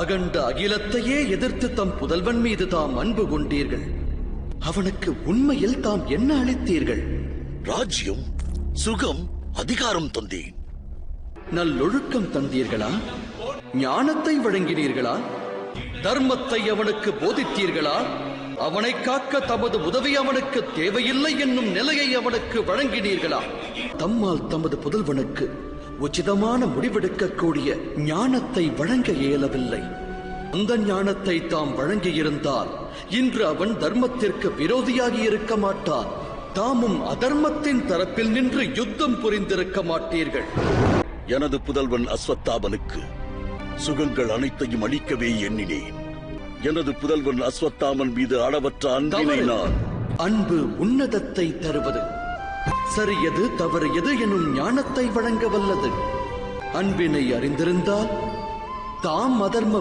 அகண்ட அகிலத்தையே எதிர்த்து தம் புதல்வன் மீது தாம் அன்பு கொண்டீர்கள். அவனுக்கு உண்மையில் தாம் என்ன அளித்தீர்கள்? ராஜ்யம் சுகம் அதிகாரம் தந்தேன். நல்லொழுக்கம் தந்தீர்களா? ஞானத்தை வழங்கினீர்களா? தர்மத்தை அவனுக்கு போதித்தீர்களா? அவனை காக்க தமது உதவி அவனுக்கு தேவையில்லை என்னும் நிலையை அவனுக்கு வழங்கினீர்களா? தம்மால் தமது புதல்வனுக்கு உச்சிதமான முடிவெடுக்கக்கூடிய ஞானத்தை வழங்க இயலவில்லை. அந்த ஞானத்தை தாம் வழங்கியிருந்தால் இன்று அவன் தர்மத்திற்கு விரோதியாகி இருக்க மாட்டான். தாமும் அதர்மத்தின் தரப்பில் நின்று யுத்தம் புரிந்திருக்க மாட்டீர்கள். எனது புதல்வன் அஸ்வத்தாமனுக்கு சுகங்கள் அனைத்தையும் அளிக்கவே எண்ணினேன். எனது புதல்வன் அஸ்வத்தாமன் மீது அளவற்ற அன்பினை. நான் அன்பு உன்னதத்தை தருவது. சரியது தவறு எது எனும் ஞானத்தை வழங்க வல்லது. அன்பினை அறிந்திருந்தால் தாம் அதர்ம